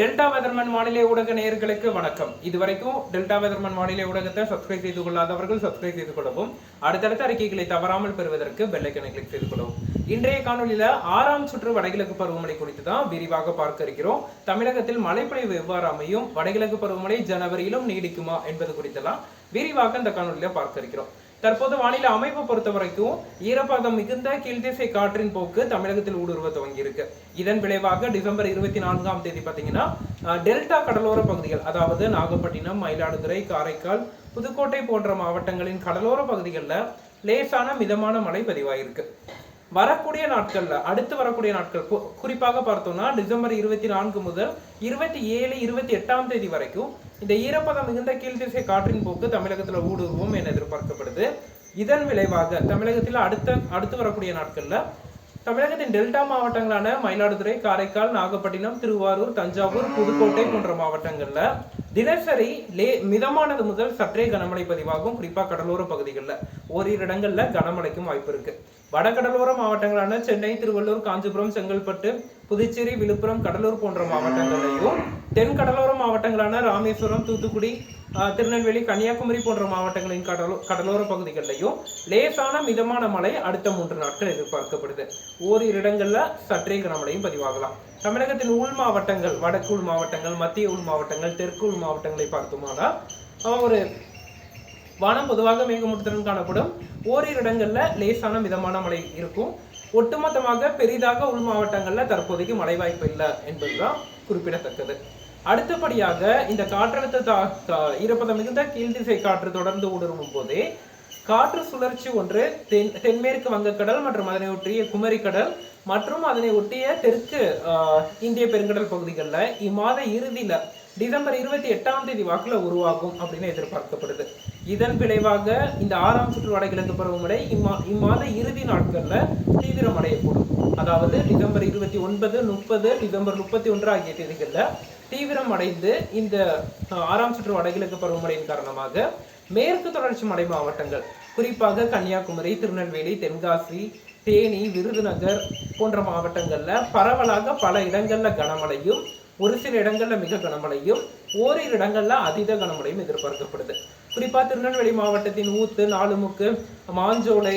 Delta weatherman வானிலை ஊடக நேயர்களுக்கு வணக்கம். இதுவரைக்கும் டெல்டா வெதர்மன் வானிலை ஊடகத்தை சப்ஸ்கிரைப் செய்து கொள்ளாதவர்கள் சப்ஸ்கிரைப் செய்து கொள்ளவும் அடுத்தடுத்த அறிக்கைகளை தவறாமல் பெறுவதற்கு பெல்லைக்கனை கிளிக் செய்து கொள்ளவும். இன்றைய காணொலியில ஆறாம் சுற்று வடகிழக்கு பருவமழை குறித்து தான் விரிவாக பார்க்க இருக்கிறோம். தமிழகத்தில் மழைப்பொழிவு எவ்வாறு அமையும்? வடகிழக்கு பருவமழை ஜனவரியிலும் நீடிக்குமா என்பது குறித்தெல்லாம் விரிவாக இந்த காணொலியில பார்க்க இருக்கிறோம். தற்போது வானிலை அமைப்பை பொறுத்த வரைக்கும் ஈரப்பதம் மிகுந்த கீழ்திசை காற்றின் போக்கு தமிழகத்தில் ஊடுருவ துவங்கியிருக்கு. இதன் விளைவாக டிசம்பர் இருபத்தி நான்காம் தேதி பார்த்தீங்கன்னா டெல்டா கடலோர பகுதிகள் அதாவது நாகப்பட்டினம் மயிலாடுதுறை காரைக்கால் புதுக்கோட்டை போன்ற மாவட்டங்களின் கடலோர பகுதிகளில் லேசான மிதமான மழை பதிவாயிருக்கு. வரக்கூடிய நாட்கள்ல அடுத்து வரக்கூடிய நாட்கள் குறிப்பாக பார்த்தோம்னா டிசம்பர் இருபத்தி நான்கு முதல் இருபத்தி ஏழு இருபத்தி எட்டாம் தேதி வரைக்கும் இந்த ஈரப்பதம் மிகுந்த கீழ்திசை காற்றின் போக்கு தமிழகத்துல ஊடுருவும் என எதிர்பார்க்கப்படுது. இதன் விளைவாக தமிழகத்தில் அடுத்த அடுத்து வரக்கூடிய நாட்கள்ல தமிழகத்தின் டெல்டா மாவட்டங்களான மயிலாடுதுறை காரைக்கால் நாகப்பட்டினம் திருவாரூர் தஞ்சாவூர் புதுக்கோட்டை போன்ற மாவட்டங்கள்ல தினசரி லே மிதமானது முதல் சற்றே கனமழை பதிவாகும் குறிப்பா கடலோர பகுதிகளில். ஓரிரு இடங்களில் கனமழைக்கும் வாய்ப்பு இருக்கு. வடகடலோர மாவட்டங்களான சென்னை திருவள்ளூர் காஞ்சிபுரம் செங்கல்பட்டு புதுச்சேரி விழுப்புரம் கடலூர் போன்ற மாவட்டங்களையும் தென் கடலோர மாவட்டங்களான ராமேஸ்வரம் தூத்துக்குடி திருநெல்வேலி கன்னியாகுமரி போன்ற மாவட்டங்களின் கடலோ கடலோர பகுதிகளிலையும் லேசான மிதமான மழை அடுத்த மூன்று நாட்கள் எதிர்பார்க்கப்படுது. ஓரிரு இடங்களில் சற்றே கனமழையும் பதிவாகலாம். தமிழகத்தின் உள் மாவட்டங்கள் வடக்கு உள் மாவட்டங்கள் மத்திய உள் மாவட்டங்கள் தெற்கு உள் மாவட்டங்களை பார்த்தோமானால் ஒரு வானம் பொதுவாக மேகமூட்டத்துடன் காணப்படும் ஓரிரு இடங்களில் லேசான மிதமான மழை இருக்கும். ஒட்டுமொத்தமாக பெரிதாக உள் மாவட்டங்களில் தற்போதைக்கு மழை வாய்ப்பு இல்லை என்பதுதான் குறிப்பிடத்தக்கது. அடுத்தபடியாக இந்த காற்றழுத்த ஈரப்பதம் மிகுந்த கீழ்திசை காற்று தொடர்ந்து ஊடுருவும் போதே காற்று சுழற்சி ஒன்று தென் தென்மேற்கு வங்கக்கடல் மற்றும் அதனை ஒட்டிய குமரிக்கடல் மற்றும் அதனை ஒட்டிய தெற்கு ஆஹ், இந்திய பெருங்கடல் பகுதிகளில் இம்மாத இறுதியில் டிசம்பர் இருபத்தி எட்டாம் தேதி வாக்கில் உருவாகும் அப்படின்னு எதிர்பார்க்கப்படுது. இதன் விளைவாக இந்த ஆறாம் சுற்று வடகிழக்கு பருவமழை இம்மா இம்மாத இறுதி நாட்கள்ல தீவிரமடையக்கூடும் அதாவது டிசம்பர் இருபத்தி ஒன்பது முப்பது டிசம்பர் முப்பத்தி ஒன்று ஆகிய தேதிகளில் தீவிரம் அடைந்து இந்த ஆறாம் சுற்று வடகிழக்கு பருவமழையின் காரணமாக மேற்கு தொடர்ச்சி மலை மாவட்டங்கள் குறிப்பாக கன்னியாகுமரி திருநெல்வேலி தென்காசி தேனி விருதுநகர் போன்ற மாவட்டங்களில் பரவலாக பல இடங்களில் கனமழையும் ஒரு சில இடங்களில் மிக கனமழையும் ஓரிரு இடங்களில் அதீத கனமழையும் எதிர்பார்க்கப்படுது. குறிப்பா திருநெல்வேலி மாவட்டத்தின் ஊத்து நாலுமுக்கு மாஞ்சோலை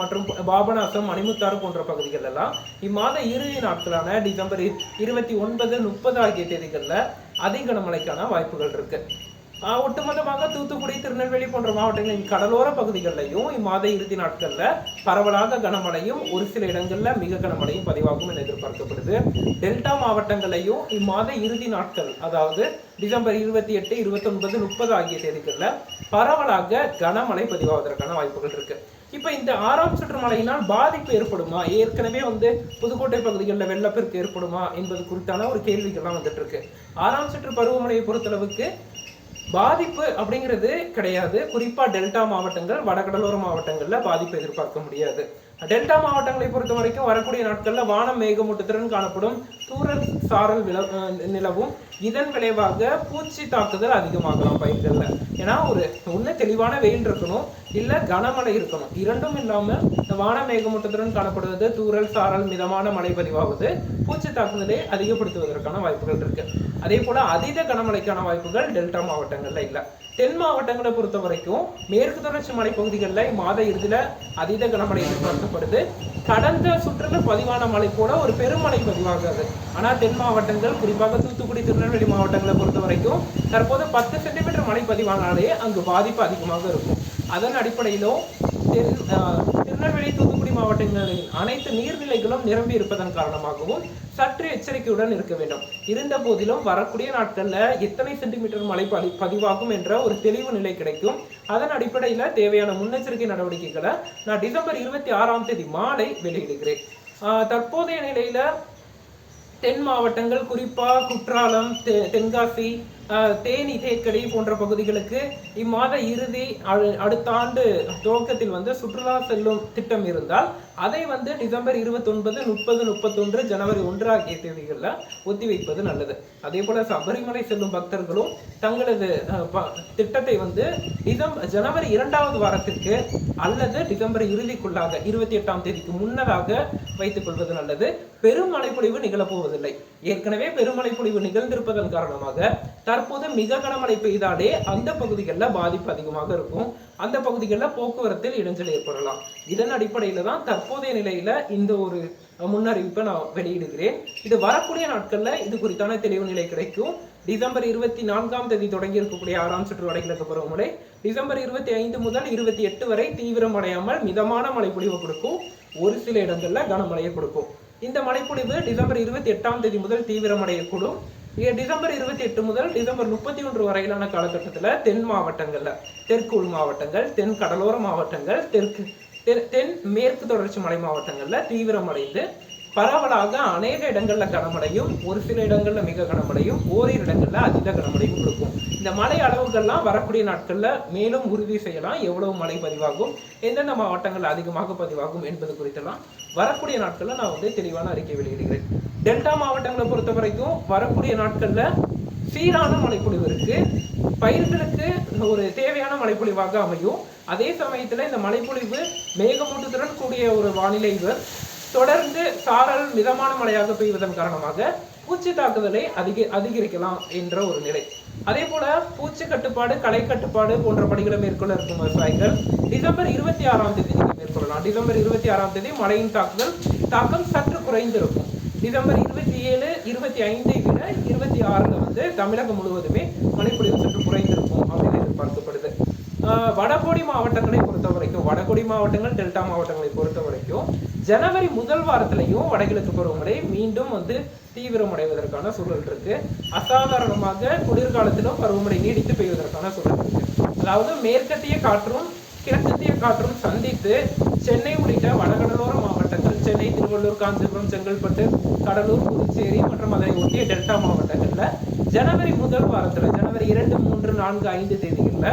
மற்றும் பாபநாசம் மணிமுத்தாறு போன்ற பகுதிகள் எல்லாம் இம்மாத இறுதி நாட்களான டிசம்பர் இருபத்தி ஒன்பது முப்பது ஆகிய தேதிகள்ல அதிக கனமழைக்கான வாய்ப்புகள் இருக்கு. ஒட்டுமொத்தமாக தூத்துக்குடி திருநெல்வேலி போன்ற மாவட்டங்களின் கடலோர பகுதிகளிலையும் இம்மாத இறுதி நாட்களில் பரவலாக கனமழையும் ஒரு சில இடங்களில் மிக கனமழையும் பதிவாகும் என எதிர்பார்க்கப்படுது. டெல்டா மாவட்டங்களையும் இம்மாத இறுதி நாட்கள் அதாவது டிசம்பர் இருபத்தி எட்டு இருபத்தொன்பது முப்பது ஆகிய தேதிகளில் பரவலாக கனமழை பதிவாவதற்கான வாய்ப்புகள் இருக்கு. இப்போ இந்த ஆறாம் சுற்று மழையினால் பாதிப்பு ஏற்படுமா? ஏற்கனவே வந்து புதுக்கோட்டை பகுதிகளில் வெள்ளப்பெருக்கு ஏற்படுமா என்பது குறித்தான ஒரு கேள்விகள்லாம் வந்துட்டு இருக்கு. ஆறாம் சுற்று பருவமழையை பொறுத்தளவுக்கு பாதிப்பு அப்படிங்கிறது கிடையாது. குறிப்பாக டெல்டா மாவட்டங்கள் வடகடலோர மாவட்டங்களில் பாதிப்பு எதிர்பார்க்க முடியாது. டெல்டா மாவட்டங்களை பொறுத்த வரைக்கும் வரக்கூடிய நாட்களில் வானம் மேகமூட்டத்துடன் காணப்படும் தூரல் சாரல் வில நிலவும். இதன் விளைவாக பூச்சி தாக்குதல் அதிகமாகலாம் பயிர்களில். ஏன்னா ஒரு ஒன்று தெளிவான வெயில் இருக்கணும் இல்லை கனமழை இருக்கணும். இரண்டும் இல்லாமல் இந்த வான மேகமூட்டத்துடன் காணப்படுவது தூரல் சாரல் மிதமான மழை பதிவாகுது. பூச்சி தாக்குதலை அதிகப்படுத்துவதற்கான வாய்ப்புகள் இருக்கு. அதே போல அதீத கனமழைக்கான வாய்ப்புகள் டெல்டா மாவட்டங்களில் இல்லை. தென் மாவட்டங்களை பொறுத்த வரைக்கும் மேற்கு தொடர்ச்சி மலைப்பகுதிகளில் மாத இறுதியில் அதீத கனமழை எதிர்பார்க்கப்படுது. கடந்த சுற்றுல பதிவான மழை போல ஒரு பெருமழை பதிவாகாது. ஆனால் தென் மாவட்டங்கள் குறிப்பாக தூத்துக்குடி திருநெல்வேலி மாவட்டங்களை பொறுத்த வரைக்கும் தற்போது பத்து சென்டிமீட்டர் மழை பதிவானாலே அங்கு பாதிப்பு அதிகமாக இருக்கும். அதன் அடிப்படையிலும் தென் திருநெல்வேலி தூத்துக்குடி மாவட்டங்களின் அனைத்து நீர்நிலைகளும் நிரம்பி இருப்பதன் காரணமாகவும் சற்று எச்சரிக்கையுடன் இருக்க வேண்டும். இருந்த போதிலும் வரக்கூடிய நாட்களில் எத்தனை சென்டிமீட்டர் மழை பதி பதிவாகும் என்ற ஒரு தெளிவு நிலை கிடைக்கும். அதன் அடிப்படையில் தேவையான முன்னெச்சரிக்கை நடவடிக்கைகளை நான் டிசம்பர் இருபத்தி ஆறாம் தேதி மாலை வெளியிடுகிறேன். தற்போதைய நிலையில் தென் மாவட்டங்கள் குறிப்பாக குற்றாலம் தெ- தென்காசி தேனி தேக்கடி போன்ற பகுதிகளுக்கு இம்மாத இறுதி அடு- அடுத்த ஆண்டு துவக்கத்தில் வந்து சுற்றுலா செல்லும் திட்டம் இருந்தால் அதை வந்து டிசம்பர் இருபத்தொன்பது முப்பது முப்பத்தொன்று ஜனவரி ஒன்று ஆகிய தேதிகளில் ஒத்திவைப்பது நல்லது. அதே போல சபரிமலை செல்லும் பக்தர்களும் தங்களது திட்டத்தை வந்து டிசம்பர் ஜனவரி இரண்டாவது வாரத்திற்கு அல்லது டிசம்பர் இறுதிக்குள்ளாக இருபத்தி எட்டாம் தேதிக்கு முன்னதாக வைத்துக் கொள்வது நல்லது. பெரும் மழைப்பொழிவு நிகழப்போவதில்லை. ஏற்கனவே பெருமழைப்பொழிவு நிகழ்ந்திருப்பதன் காரணமாக தற்போது மிக கனமழை பெய்தாலே அந்த பகுதிகளில் பாதிப்பு அதிகமாக இருக்கும். அந்த பகுதிகளில் போக்குவரத்தில் இடைஞ்சல் ஏற்படலாம். இதன் அடிப்படையில் தான் தற்போதைய நிலையில இந்த ஒரு முன்னறிவிப்பை நான் வெளியிடுகிறேன். இது வரக்கூடிய நாட்களில் இது குறித்தான தெளிவு நிலை கிடைக்கும். டிசம்பர் இருபத்தி நான்காம் தேதி தொடங்கி இருக்கக்கூடிய ஆறாம் சுற்று வடகிழக்கு பருவமழை. டிசம்பர் இருபத்தி ஐந்து முதல் இருபத்தி எட்டு வரை தீவிரம் அடையாமல் மிதமான மழைப்பொழிவு கொடுக்கும். ஒரு சில இடங்களில் கனமழையை கொடுக்கும். இந்த மழைப்பொழிவு டிசம்பர் இருபத்தி எட்டாம் தேதி முதல் தீவிரமடையக்கூடும். டிசம்பர் இருபத்தி எட்டு முதல் டிசம்பர் முப்பத்தி ஒன்று வரையிலான காலகட்டத்தில் தென் மாவட்டங்களில் தெற்கு உள் மாவட்டங்கள் தென் கடலோர மாவட்டங்கள் தெற்கு தென் தென் மேற்கு தொடர்ச்சி மலை மாவட்டங்களில் தீவிரமடைந்து பரவலாக அநேக இடங்களில் கனமழையும் ஒரு சில இடங்களில் மிக கனமழையும் ஓரிரு இடங்களில் அதிக கனமழையும் கொடுக்கும். இந்த மழை அளவுகள்லாம் வரக்கூடிய நாட்களில் மேலும் உறுதி செய்யலாம். எவ்வளவு மழை பதிவாகும் எந்தெந்த மாவட்டங்கள் அதிகமாக பதிவாகும் என்பது குறித்தெல்லாம் வரக்கூடிய நாட்களில் நான் வந்து தெளிவான அறிக்கை வெளியிடுகிறேன். டெல்டா மாவட்டங்களை பொறுத்த வரைக்கும் வரக்கூடிய நாட்களில் சீரான மழைப்பொழிவு இருக்கு. பயிர்களுக்கு ஒரு தேவையான மழைப்பொழிவாக அமையும். அதே சமயத்தில் இந்த மழைப்பொழிவு மேகமூட்டத்துடன் கூடிய ஒரு வானிலை தொடர்ந்து சாரல் மிதமான மழையாக பெய்வதன் காரணமாக பூச்சி தாக்குதலை அதிக அதிகரிக்கலாம் என்ற ஒரு நிலை. அதே போல பூச்சி கட்டுப்பாடு களை கட்டுப்பாடு போன்ற பணிகளை மேற்கொள்ள இருக்கும் விவசாயிகள் டிசம்பர் இருபத்தி ஆறாம் தேதி மேற்கொள்ளலாம். டிசம்பர் இருபத்தி ஆறாம் தேதி மழையின் தாக்குதல் தாக்கம் சற்று குறைந்திருக்கும். டிசம்பர் இருபத்தி ஏழு இருபத்தி ஐந்தை விட இருபத்தி ஆறுல வந்து தமிழகம் முழுவதுமே மழைப்பொழிவு சற்று குறைந்திருக்கும் அப்படின்னு எதிர்பார்க்கப்படுது. வடகோடி மாவட்டங்களை பொறுத்த வரைக்கும் வடகோடி மாவட்டங்கள் டெல்டா மாவட்டங்களை பொறுத்த வரைக்கும் ஜனவரி முதல் வாரத்திலையும் வடகிழக்கு பருவமழை மீண்டும் வந்து தீவிரமடைவதற்கான சூழல் இருக்கு. அசாதாரணமாக குளிர்காலத்திலும் பருவமழை நீடித்து பெய்வதற்கான சூழல் இருக்கு. அதாவது மேற்கத்திய காற்றும் கிழக்கத்திய காற்றும் சந்தித்து சென்னை உள்ளிட்ட வடகடலோர மாவட்டங்கள் சென்னை திருவள்ளூர் காஞ்சிபுரம் செங்கல்பட்டு கடலூர் புதுச்சேரி மற்றும் அதனை ஒட்டிய டெல்டா மாவட்டங்கள்ல ஜனவரி முதல் வாரத்துல ஜனவரி இரண்டு மூன்று நான்கு ஐந்து தேதிகளில்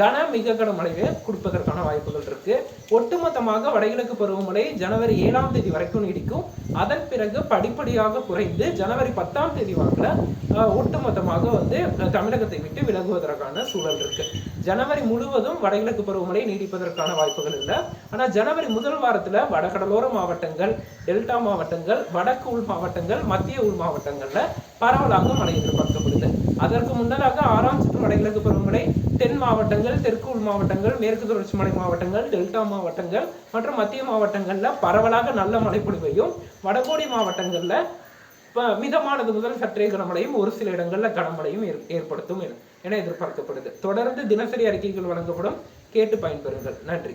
கன மிக கனமழையை கொடுப்பதற்கான வாய்ப்புகள் இருக்கு. ஒட்டுமொத்தமாக வடகிழக்கு பருவமழை ஜனவரி ஏழாம் தேதி வரைக்கும் நீடிக்கும். அதன் பிறகு படிப்படியாக குறைந்து ஜனவரி பத்தாம் தேதி வாக்கில் ஒட்டுமொத்தமாக வந்து தமிழகத்தை விட்டு விலகுவதற்கான சூழல் இருக்கு. ஜனவரி முழுவதும் வடகிழக்கு பருவமழை நீடிப்பதற்கான வாய்ப்புகள் இல்லை. ஆனால் ஜனவரி முதல் வாரத்தில் வடகடலோர மாவட்டங்கள் டெல்டா மாவட்டங்கள் வடக்கு உள் மாவட்டங்கள் மத்திய உள் மாவட்டங்களில் பரவலாக மழை எதிர்பார்க்கப்படுது. அதற்கு முன்னதாக ஆறாம் சுற்று வடகிழக்கு பருவமழை தென் மாவட்டங்கள் தெற்கு உள் மாவட்டங்கள் மேற்கு தொடர்ச்சி மலை மாவட்டங்கள் டெல்டா மாவட்டங்கள் மற்றும் மத்திய மாவட்டங்களில் பரவலாக நல்ல மழைப்பொழிவையும் வடகோடி மாவட்டங்களில் மிதமானது முதல் சற்றே கனமழையும் ஒரு சில இடங்களில் கனமழையும் ஏற்- ஏற்படுத்தும் என எதிர்பார்க்கப்படுது. தொடர்ந்து தினசரி அறிக்கைகள் வழங்கப்படும். கேட்டு பயன்பெறுங்கள். நன்றி.